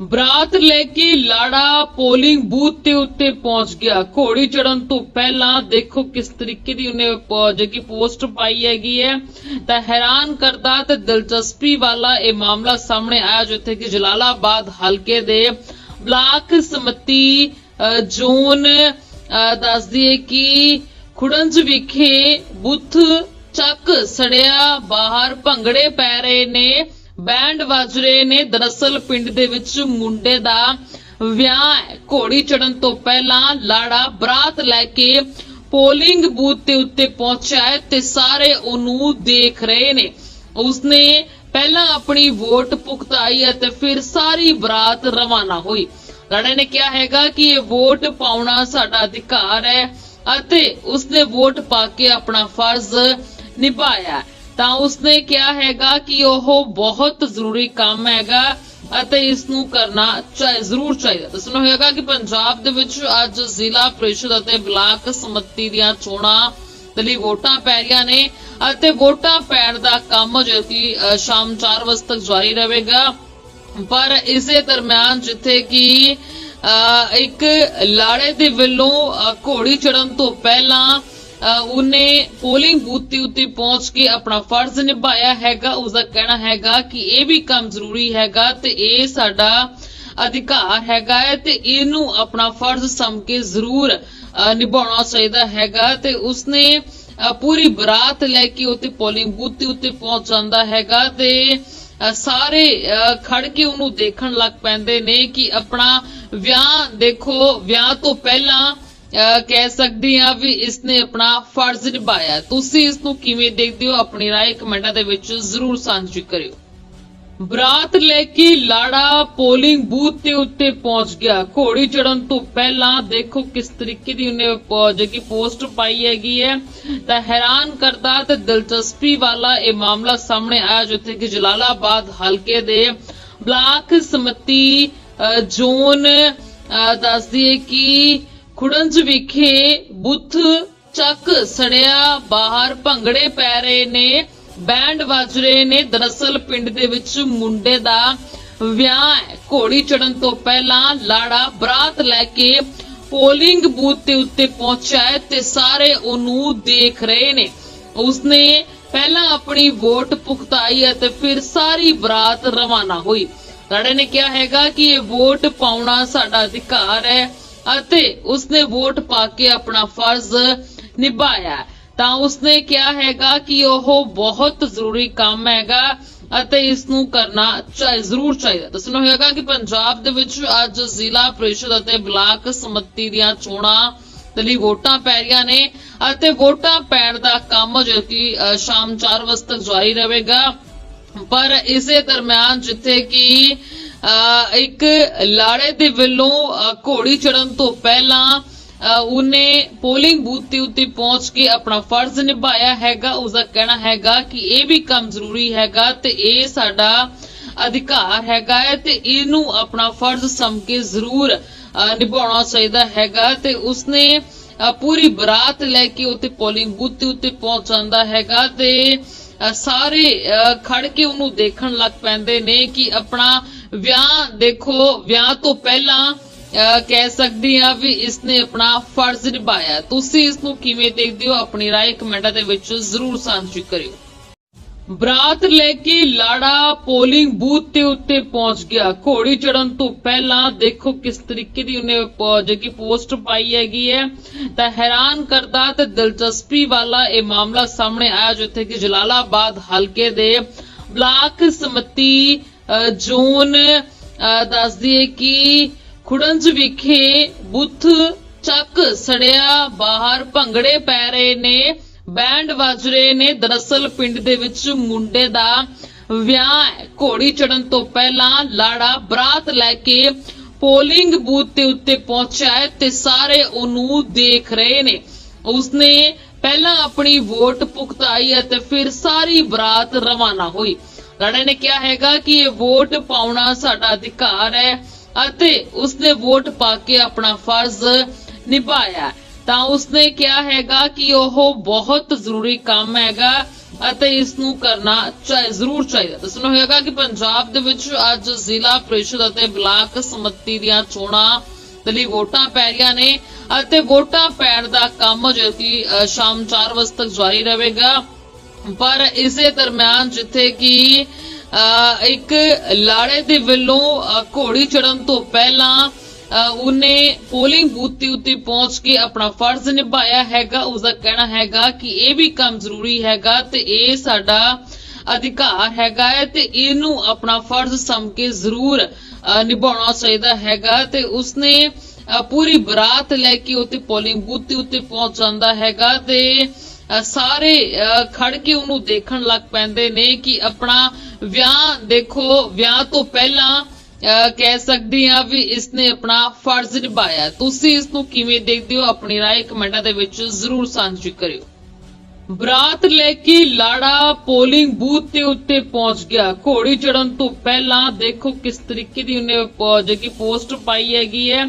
ਬਰਾਤ ਲੈ ਕੇ ਲਾੜਾ ਪੋਲਿੰਗ ਬੂਥ ਤੇ ਉੱਤੇ ਪਹੁੰਚ ਗਿਆ। ਘੋੜੀ ਚੜਨ ਤੋਂ ਪਹਿਲਾਂ ਦੇਖੋ ਕਿਸ ਤਰੀਕੇ ਦੀ ਉਹਨੇ ਜਿਹੜੀ ਪੋਸਟ ਪਾਈ ਹੈਗੀ ਹੈ। ਤਾਂ ਹੈਰਾਨ ਕਰਦਾ ਤੇ ਦਿਲਚਸਪੀ ਵਾਲਾ ਇਹ ਮਾਮਲਾ ਸਾਹਮਣੇ ਆਇਆ ਜਿੱਥੇ ਕਿ ਜਲਾਲਾਬਾਦ ਹਲਕੇ ਦੇ ਬਲਾਕ ਸਮਤੀ ਜ਼ੋਨ ਦੱਸਦੀ ਹੈ ਕਿ ਖੁੜੰਜ ਵਿਖੇ ਬੁੱਥ ਚੱਕ ਸੜਿਆ, ਬਾਹਰ ਭੰਗੜੇ ਪੈ ਰਹੇ ਨੇ। ਬੈਂਡ ਵੱਜ ਰਹੇ ਨੇ। ਦਰਅਸਲ ਪਿੰਡ ਦੇ ਵਿੱਚ ਮੁੰਡੇ ਦਾ ਵਿਆਹ ਘੋੜੀ ਚੜਨ ਤੋਂ ਪਹਿਲਾਂ ਲਾੜਾ ਬਰਾਤ ਲੈ ਕੇ ਪੋਲਿੰਗ ਬੂਥ ਦੇ ਉੱਤੇ ਪਹੁੰਚਿਆ ਹੈ ਤੇ ਸਾਰੇ ਉਹਨੂੰ ਦੇਖ ਰਹੇ ਨੇ। ਉਸਨੇ ਪਹਿਲਾਂ ਆਪਣੀ ਵੋਟ ਭੁਗਤਾਈ ਅਤੇ ਫਿਰ ਸਾਰੀ ਬਰਾਤ ਰਵਾਨਾ ਹੋਈ। ਲੜੇ ਨੇ ਕਿਹਾ ਹੈਗਾ ਕਿ ਇਹ ਵੋਟ ਪਾਉਣਾ ਸਾਡਾ ਅਧਿਕਾਰ ਹੈ ਅਤੇ ਉਸਨੇ ਵੋਟ ਪਾ ਕੇ ਆਪਣਾ ਫਰਜ਼ ਨਿਭਾਇਆ ਤਾਂ ਉਸਨੇ ਕਿਹਾ ਹੈਗਾ ਕਿ ਉਹ ਬਹੁਤ ਜ਼ਰੂਰੀ ਕੰਮ ਹੈਗਾ ਅਤੇ ਇਸ ਨੂੰ ਕਰਨਾ ਚਾਹੀ ਜ਼ਰੂਰ ਚਾਹੀਦਾ। ਦੱਸਣਾ ਹੋਏਗਾ ਕਿ ਪੰਜਾਬ ਦੇ ਵਿੱਚ ਅੱਜ ਜ਼ਿਲ੍ਹਾ ਪ੍ਰੀਸ਼ਦ ਅਤੇ ਬਲਾਕ ਸਮਿਤੀ ਦੀਆਂ ਚੋਣਾਂ ਲਈ ਵੋਟਾਂ ਪੈ ਰਹੀਆਂ ਨੇ ਅਤੇ ਵੋਟਾਂ ਪੈਣ ਦਾ ਕੰਮ ਜੋ ਕਿ ਸ਼ਾਮ 4 ਵਜੇ ਤੱਕ ਜਾਰੀ ਰਹੇਗਾ। ਪਰ ਇਸੇ ਦਰਮਿਆਨ ਜਿੱਥੇ ਕਿ ਇੱਕ ਲਾੜੇ ਦੇ ਵੱਲੋਂ ਘੋੜੀ ਚੜਨ ਤੋਂ ਪਹਿਲਾਂ ਉਹਨੇ ਪੋਲਿੰਗ ਬੂਥ ਦੇ ਉੱਤੇ ਪਹੁੰਚ ਕੇ ਆਪਣਾ ਫਰਜ਼ ਨਿਭਾਇਆ ਹੈਗਾ ਉਸ ਦਾ ਕਹਿਣਾ ਹੈਗਾ ਕਿ ਇਹ ਵੀ ਕੰਮ ਜ਼ਰੂਰੀ ਹੈਗਾ ਤੇ ਇਹ ਸਾਡਾ ਅਧਿਕਾਰ ਹੈਗਾ ਹੈ ਤੇ ਇਹਨੂੰ ਆਪਣਾ ਫਰਜ਼ ਸਮ ਕੇ ਜ਼ਰੂਰ ਨਿਭਾਉਣਾ ਚਾਹੀਦਾ ਹੈਗਾ ਤੇ ਉਸਨੇ ਪੂਰੀ ਬਰਾਤ ਲੈ ਕੇ ਉੱਤੇ ਪੋਲਿੰਗ ਬੂਥ ਦੇ ਉੱਤੇ ਪਹੁੰਚ ਜਾਂਦਾ ਹੈਗਾ ਤੇ ਸਾਰੇ ਖੜ ਕੇ ਉਹਨੂੰ ਦੇਖਣ ਲੱਗ ਪੈਂਦੇ ਨੇ ਕਿ ਆਪਣਾ ਵਿਆਹ ਦੇਖੋ, ਵਿਆਹ ਤੋਂ ਪਹਿਲਾਂ ਕਹਿ ਸਕਦੀ ਆ ਵੀ ਇਸਨੇ ਆਪਣਾ ਫਰਜ਼ ਨਿਭਾਇਆ ਤੁਸੀਂ ਇਸ ਨੂੰ ਕਿਵੇਂ ਦੇਖਦੇ ਹੋ ਆਪਣੀ رائے ਕਮੈਂਟਾਂ ਦੇ ਵਿੱਚ ਜ਼ਰੂਰ ਸਾਂਝੀ ਕਰਿਓ ਬਰਾਤ ਲੈ ਕੇ ਲਾੜਾ ਪੋਲਿੰਗ ਬੂਥ ਦੇ ਉੱਤੇ ਪਹੁੰਚ ਗਿਆ ਘੋੜੀ ਚੜਨ ਤੋਂ ਪਹਿਲਾਂ ਦੇਖੋ ਕਿਸ ਤਰੀਕੇ ਦੀ ਉਹਨੇ ਪ- ਜਿਹੜੀ ਪੋਸਟ ਪਾਈ ਹੈਗੀ ਹੈ ਤਾਂ ਹੈਰਾਨ ਕਰਦਾ ਤੇ ਦਿਲਚਸਪੀ ਵਾਲਾ ਇਹ ਮਾਮਲਾ ਸਾਹਮਣੇ ਆਇਆ ਜਿੱਥੇ ਕਿ ਜਲਾਲਾਬਾਦ ਹਲਕੇ ਦੇ ਬਲਾਕ ਸਮਤੀ ਅ, ਜ਼ੋਨ ਅ, ਦੱਸਦੀ ਹੈ ਕਿ ਖੁੜੰਜ ਵਿਖੇ ਬੁੱਥ ਚੱਕ ਸੜਿਆ, ਬਾਹਰ ਭੰਗੜੇ ਪੈ ਰਹੇ ਨੇ, ਬੈਂਡ ਵੱਜ ਰਹੇ ਨੇ। ਦਰਅਸਲ ਪਿੰਡ ਦੇ ਵਿੱਚ ਮੁੰਡੇ ਦਾ ਵਿਆਹ ਹੈ। ਘੋੜੀ ਚੜਨ ਤੋਂ ਪਹਿਲਾਂ ਲਾੜਾ ਬਰਾਤ ਲੈ ਕੇ ਪੋਲਿੰਗ ਬੂਥ ਦੇ ਉੱਤੇ ਪਹੁੰਚਿਆ ਹੈ ਤੇ ਸਾਰੇ ਉਹਨੂੰ ਦੇਖ ਰਹੇ ਨੇ। ਉਸਨੇ ਪਹਿਲਾਂ ਆਪਣੀ ਵੋਟ ਭੁਗਤਾਈ ਅਤੇ ਫਿਰ ਸਾਰੀ ਬਰਾਤ ਰਵਾਨਾ ਹੋਈ। ਲੜੇ ਨੇ ਕਿਹਾ ਹੈਗਾ ਕਿ ਇਹ ਵੋਟ ਪਾਉਣਾ ਸਾਡਾ ਅਧਿਕਾਰ ਹੈ। ਅਤੇ ਉਸਨੇ ਵੋਟ ਪਾ ਕੇ ਆਪਣਾ ਫਰਜ਼ ਨਿਭਾਇਆ। ਤਾਂ ਉਸਨੇ ਕਿਹਾ ਹੈਗਾ ਕਿ ਉਹ ਬਹੁਤ ਜ਼ਰੂਰੀ ਕੰਮ ਹੈਗਾ ਅਤੇ ਇਸ ਨੂੰ ਕਰਨਾ ਚਾਹੀ, ਜ਼ਰੂਰ ਚਾਹੀਦਾ। ਦੱਸਣਾ ਹੋਏਗਾ ਕਿ ਪੰਜਾਬ ਦੇ ਵਿੱਚ ਅੱਜ ਜ਼ਿਲ੍ਹਾ ਪ੍ਰੀਸ਼ਦ ਅਤੇ ਬਲਾਕ ਸਮਿਤੀ ਦੀਆਂ ਚੋਣਾਂ ਲਈ ਵੋਟਾਂ ਪੈ ਰਹੀਆਂ ਨੇ ਅਤੇ ਵੋਟਾਂ ਪੈਣ ਦਾ ਕੰਮ ਜੋ ਕਿ ਸ਼ਾਮ 4 ਵਜੇ ਤੱਕ ਜਾਰੀ ਰਹੇਗਾ। ਪਰ ਇਸੇ ਦਰਮਿਆਨ ਜਿੱਥੇ ਕਿ ਇੱਕ ਲਾੜੇ ਦੇ ਵੱਲੋਂ ਘੋੜੀ ਚੜਨ ਤੋਂ ਪਹਿਲਾਂ ਉਹਨੇ ਪੋਲਿੰਗ ਬੂਥ ਤੇ ਉੱਤੇ ਪਹੁੰਚ ਕੇ ਆਪਣਾ ਫਰਜ਼ ਨਿਭਾਇਆ ਹੈਗਾ ਉਸ ਦਾ ਕਹਿਣਾ ਹੈਗਾ ਕਿ ਇਹ ਵੀ ਕੰਮ ਜ਼ਰੂਰੀ ਹੈਗਾ ਤੇ ਇਹ ਸਾਡਾ ਅਧਿਕਾਰ ਹੈਗਾ ਹੈ ਤੇ ਇਹਨੂੰ ਆਪਣਾ ਫਰਜ਼ ਸਮ ਕੇ ਜ਼ਰੂਰ ਨਿਭਾਉਣਾ ਚਾਹੀਦਾ ਹੈਗਾ ਤੇ ਉਸਨੇ ਪੂਰੀ ਬਰਾਤ ਲੈ ਕੇ ਉੱਤੇ ਪੋਲਿੰਗ ਬੂਥ ਦੇ ਉੱਤੇ ਪਹੁੰਚਾਂਦਾ ਹੈਗਾ ਤੇ ਸਾਰੇ ਖੜ ਕੇ ਉਹਨੂੰ ਦੇਖਣ ਲੱਗ ਪੈਂਦੇ ਨੇ ਕਿ ਆਪਣਾ ਵਿਆਹ ਦੇਖੋ ਵਿਆਹ ਤੋਂ ਪਹਿਲਾਂ ਅ, ਕਹਿ ਸਕਦੀ ਆ ਵੀ ਇਸਨੇ ਆਪਣਾ ਫਰਜ਼ ਨਿਭਾਇਆ ਤੁਸੀਂ ਇਸ ਨੂੰ ਕਿਵੇਂ ਦੇਖਦੇ ਹੋ ਆਪਣੀ رائے ਕਮੈਂਟਾਂ ਦੇ ਵਿੱਚ ਜ਼ਰੂਰ ਸਾਂਝੀ ਕਰਿਓ ਬਰਾਤ ਲੈ ਕੇ ਲਾੜਾ ਪੋਲਿੰਗ ਬੂਥ ਦੇ ਉੱਤੇ ਪਹੁੰਚ ਗਿਆ ਘੋੜੀ ਚੜਨ ਤੋਂ ਪਹਿਲਾਂ ਦੇਖੋ ਕਿਸ ਤਰੀਕੇ ਦੀ ਉਹਨੇ ਪ- ਜਿਹੜੀ ਪੋਸਟ ਪਾਈ ਹੈਗੀ ਹੈ ਤਾਂ ਹੈਰਾਨ ਕਰਦਾ ਤੇ ਦਿਲਚਸਪੀ ਵਾਲਾ ਇਹ ਮਾਮਲਾ ਸਾਹਮਣੇ ਆਇਆ ਜਿੱਥੇ ਕਿ ਜਲਾਲਾਬਾਦ ਹਲਕੇ ਦੇ ਬਲਾਕ ਸਮਤੀ ਅ, ਜ਼ੋਨ ਅ, ਦੱਸਦੀ ਹੈ ਕਿ ਖੁੜੰਜ ਵਿਖੇ ਬੁੱਥ ਚੱਕ ਸੜਿਆ ਬਾਹਰ ਭੰਗੜੇ ਪੈ ਰਹੇ ਨੇ ਬੈਂਡ ਵੱਜ ਰਹੇ ਨੇ। ਦਰਅਸਲ ਪਿੰਡ ਦੇ ਵਿੱਚ ਮੁੰਡੇ ਦਾ ਵਿਆਹ ਹੈ। ਘੋੜੀ ਚੜਨ ਤੋਂ ਪਹਿਲਾਂ ਲਾੜਾ ਬਰਾਤ ਲੈ ਕੇ ਪੋਲਿੰਗ ਬੂਥ ਦੇ ਉੱਤੇ ਪਹੁੰਚਿਆ ਹੈ ਤੇ ਸਾਰੇ ਉਹਨੂੰ ਦੇਖ ਰਹੇ ਨੇ। ਉਸਨੇ ਪਹਿਲਾਂ ਆਪਣੀ ਵੋਟ ਭੁਗਤਾਈ ਹੈ ਤੇ ਫਿਰ ਸਾਰੀ ਬਰਾਤ ਰਵਾਨਾ ਹੋਈ। ਰਾਣਾ ਨੇ ਕਿਹਾ ਹੈਗਾ ਕਿ ਇਹ ਵੋਟ ਪਾਉਣਾ ਸਾਡਾ ਅਧਿਕਾਰ ਹੈ ਅਤੇ ਉਸਨੇ ਵੋਟ ਪਾ ਕੇ ਆਪਣਾ ਫਰਜ਼ ਨਿਭਾਇਆ। ਤਾਂ ਉਸਨੇ ਕਿਹਾ ਹੈਗਾ ਕਿ ਉਹ ਬਹੁਤ ਜ਼ਰੂਰੀ ਕੰਮ ਹੈਗਾ ਅਤੇ ਇਸ ਨੂੰ ਕਰਨਾ ਚਾਹੀ ਜ਼ਰੂਰ ਚਾਹੀਦਾ। ਦੱਸਣਾ ਹੋਏਗਾ ਕਿ ਪੰਜਾਬ ਦੇ ਵਿੱਚ ਅੱਜ ਜ਼ਿਲ੍ਹਾ ਪ੍ਰੀਸ਼ਦ ਅਤੇ ਬਲਾਕ ਸਮਿਤੀ ਦੀਆਂ ਚੋਣਾਂ ਲਈ ਵੋਟਾਂ ਪੈ ਰਹੀਆਂ ਨੇ ਅਤੇ ਵੋਟਾਂ ਪੈਣ ਦਾ ਕੰਮ ਜੋ ਕਿ ਸ਼ਾਮ 4 ਵਜੇ ਤੱਕ ਜਾਰੀ ਰਹੇਗਾ। ਪਰ ਇਸੇ ਦਰਮਿਆਨ ਜਿੱਥੇ ਕਿ ਇੱਕ ਲਾੜੇ ਦੇ ਵੱਲੋਂ ਘੋੜੀ ਚੜਨ ਤੋਂ ਪਹਿਲਾਂ ਉਹਨੇ ਪੋਲਿੰਗ ਬੂਥ ਤੇ ਉੱਤੇ ਪਹੁੰਚ ਕੇ ਆਪਣਾ ਫਰਜ਼ ਨਿਭਾਇਆ ਹੈਗਾ ਉਸ ਦਾ ਕਹਿਣਾ ਹੈਗਾ ਕਿ ਇਹ ਵੀ ਕੰਮ ਜ਼ਰੂਰੀ ਹੈਗਾ ਤੇ ਇਹ ਸਾਡਾ ਅਧਿਕਾਰ ਹੈਗਾ ਹੈ ਤੇ ਇਹਨੂੰ ਆਪਣਾ ਫਰਜ਼ ਸਮ ਕੇ ਜ਼ਰੂਰ ਨਿਭਾਉਣਾ ਚਾਹੀਦਾ ਹੈਗਾ ਤੇ ਉਸਨੇ ਪੂਰੀ ਬਰਾਤ ਲੈ ਕੇ ਉੱਤੇ ਪੋਲਿੰਗ ਬੂਥ ਦੇ ਉੱਤੇ ਪਹੁੰਚ ਜਾਂਦਾ ਹੈਗਾ ਤੇ ਸਾਰੇ ਅ, ਖੜ ਕੇ ਉਹਨੂੰ ਦੇਖਣ ਲੱਗ ਪੈਂਦੇ ਨੇ ਕਿ ਆਪਣਾ ਵਿਆਹ ਦੇਖੋ ਵਿਆਹ ਤੋਂ ਪਹਿਲਾਂ ਅ, ਕਹਿ ਸਕਦੀ ਆ ਵੀ ਇਸਨੇ ਆਪਣਾ ਫਰਜ਼ ਨਿਭਾਇਆ ਤੁਸੀਂ ਇਸ ਨੂੰ ਕਿਵੇਂ ਦੇਖਦੇ ਹੋ ਆਪਣੀ رائے ਕਮੈਂਟਾਂ ਦੇ ਵਿੱਚ ਜ਼ਰੂਰ ਸਾਂਝੀ ਕਰਿਓ ਬਰਾਤ ਲੈ ਕੇ ਲਾੜਾ ਪੋਲਿੰਗ ਬੂਥ ਦੇ ਉੱਤੇ ਪਹੁੰਚ ਗਿਆ। ਘੋੜੀ ਚੜਨ ਤੋਂ ਪਹਿਲਾਂ ਦੇਖੋ ਕਿਸ ਤਰੀਕੇ ਦੀ ਉਹਨੇ ਪ- ਜਿਹੜੀ ਪੋਸਟ ਪਾਈ ਹੈਗੀ ਹੈ।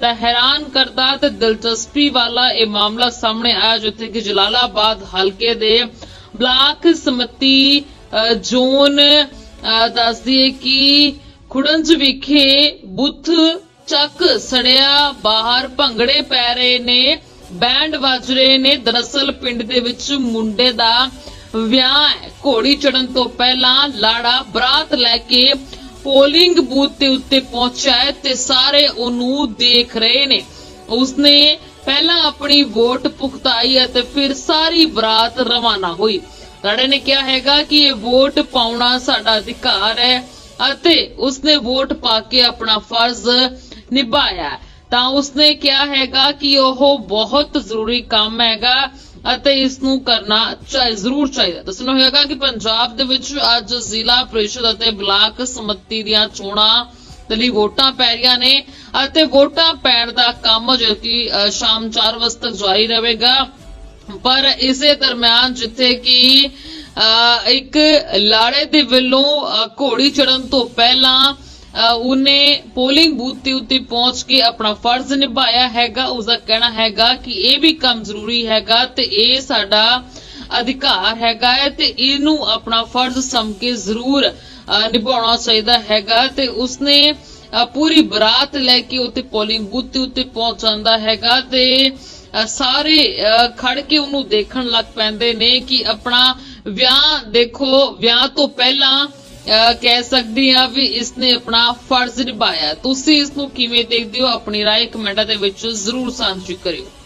ਤਾਂ ਹੈਰਾਨ ਕਰਦਾ ਤੇ ਦਿਲਚਸਪੀ ਵਾਲਾ ਇਹ ਮਾਮਲਾ ਸਾਹਮਣੇ ਆਇਆ ਜਿੱਥੇ ਕਿ ਜਲਾਲਾਬਾਦ ਹਲਕੇ ਦੇ ਬਲਾਕ ਸਮਤੀ ਜ਼ੋਨ ਦੱਸਦੀ ਹੈ ਕਿ ਖੁੜੰਜ ਵਿਖੇ ਬੁੱਥ ਚੱਕ ਸੜਿਆ, ਬਾਹਰ ਭੰਗੜੇ ਪੈ ਰਹੇ ਨੇ। ਬੈਂਡ ਵੱਜ ਰਹੇ ਨੇ। ਦਰਅਸਲ ਪਿੰਡ ਦੇ ਵਿੱਚ ਮੁੰਡੇ ਦਾ ਵਿਆਹ ਹੈ। ਘੋੜੀ ਚੜਨ ਤੋਂ ਪਹਿਲਾਂ ਲਾੜਾ ਬਰਾਤ ਲੈ ਕੇ ਪੋਲਿੰਗ ਬੂਥ ਦੇ ਉੱਤੇ ਪਹੁੰਚਿਆ ਹੈ ਤੇ ਸਾਰੇ ਉਹਨੂੰ ਦੇਖ ਰਹੇ ਨੇ। ਉਸਨੇ ਪਹਿਲਾਂ ਆਪਣੀ ਵੋਟ ਪੁਖਤਾਈ ਅਤੇ ਫਿਰ ਸਾਰੀ ਬਰਾਤ ਰਵਾਨਾ ਹੋਈ। ਲਾੜੇ ਨੇ ਕਿਹਾ ਹੈਗਾ ਕਿ ਇਹ ਵੋਟ ਪਾਉਣਾ ਸਾਡਾ ਅਧਿਕਾਰ ਹੈ ਅਤੇ ਉਸਨੇ ਵੋਟ ਪਾ ਕੇ ਆਪਣਾ ਫਰਜ਼ ਨਿਭਾਇਆ ਤਾਂ ਉਸਨੇ ਕਿਹਾ ਹੈਗਾ ਕਿ ਉਹ ਬਹੁਤ ਜ਼ਰੂਰੀ ਕੰਮ ਹੈਗਾ ਅਤੇ ਇਸ ਨੂੰ ਕਰਨਾ ਚਾਹੀ ਜ਼ਰੂਰ ਚਾਹੀਦਾ। ਦੱਸਣਾ ਹੋਏਗਾ ਕਿ ਪੰਜਾਬ ਦੇ ਵਿੱਚ ਅੱਜ ਜ਼ਿਲ੍ਹਾ ਪ੍ਰੀਸ਼ਦ ਅਤੇ ਬਲਾਕ ਸਮਿਤੀ ਦੀਆਂ ਚੋਣਾਂ ਲਈ ਵੋਟਾਂ ਪੈ ਰਹੀਆਂ ਨੇ ਅਤੇ ਵੋਟਾਂ ਪੈਣ ਦਾ ਕੰਮ ਜੋ ਕਿ ਸ਼ਾਮ 4 ਵਜੇ ਤੱਕ ਜਾਰੀ ਰਹੇਗਾ। ਪਰ ਇਸੇ ਦਰਮਿਆਨ ਜਿੱਥੇ ਕਿ ਇੱਕ ਲਾੜੇ ਦੇ ਵੱਲੋਂ ਘੋੜੀ ਚੜਨ ਤੋਂ ਪਹਿਲਾਂ ਉਹਨੇ ਪੋਲਿੰਗ ਬੂਥ ਤੇ ਉੱਤੇ ਪਹੁੰਚ ਕੇ ਆਪਣਾ ਫਰਜ਼ ਨਿਭਾਇਆ ਹੈਗਾ ਉਸ ਦਾ ਕਹਿਣਾ ਹੈਗਾ ਕਿ ਇਹ ਵੀ ਕੰਮ ਜ਼ਰੂਰੀ ਹੈਗਾ ਤੇ ਇਹ ਸਾਡਾ ਅਧਿਕਾਰ ਹੈਗਾ ਹੈ ਤੇ ਇਹਨੂੰ ਆਪਣਾ ਫਰਜ਼ ਸਮ ਕੇ ਜ਼ਰੂਰ ਨਿਭਾਉਣਾ ਚਾਹੀਦਾ ਹੈਗਾ ਤੇ ਉਸਨੇ ਪੂਰੀ ਬਰਾਤ ਲੈ ਕੇ ਉੱਤੇ ਪੋਲਿੰਗ ਬੂਥ ਤੇ ਉੱਤੇ ਪਹੁੰਚਾਂਦਾ ਹੈਗਾ ਤੇ ਸਾਰੇ ਖੜ ਕੇ ਉਹਨੂੰ ਦੇਖਣ ਲੱਗ ਪੈਂਦੇ ਨੇ ਕਿ ਆਪਣਾ ਵਿਆਹ ਦੇਖੋ, ਵਿਆਹ ਤੋਂ ਪਹਿਲਾਂ ਕਹਿ ਸਕਦੀ ਆ ਵੀ ਇਸਨੇ ਆਪਣਾ ਫਰਜ਼ ਨਿਭਾਇਆ ਤੁਸੀਂ ਇਸ ਨੂੰ ਕਿਵੇਂ ਦੇਖਦੇ ਹੋ ਆਪਣੀ رائے ਕਮੈਂਟਾਂ ਦੇ ਵਿੱਚ ਜ਼ਰੂਰ ਸਾਂਝੀ ਕਰਿਓ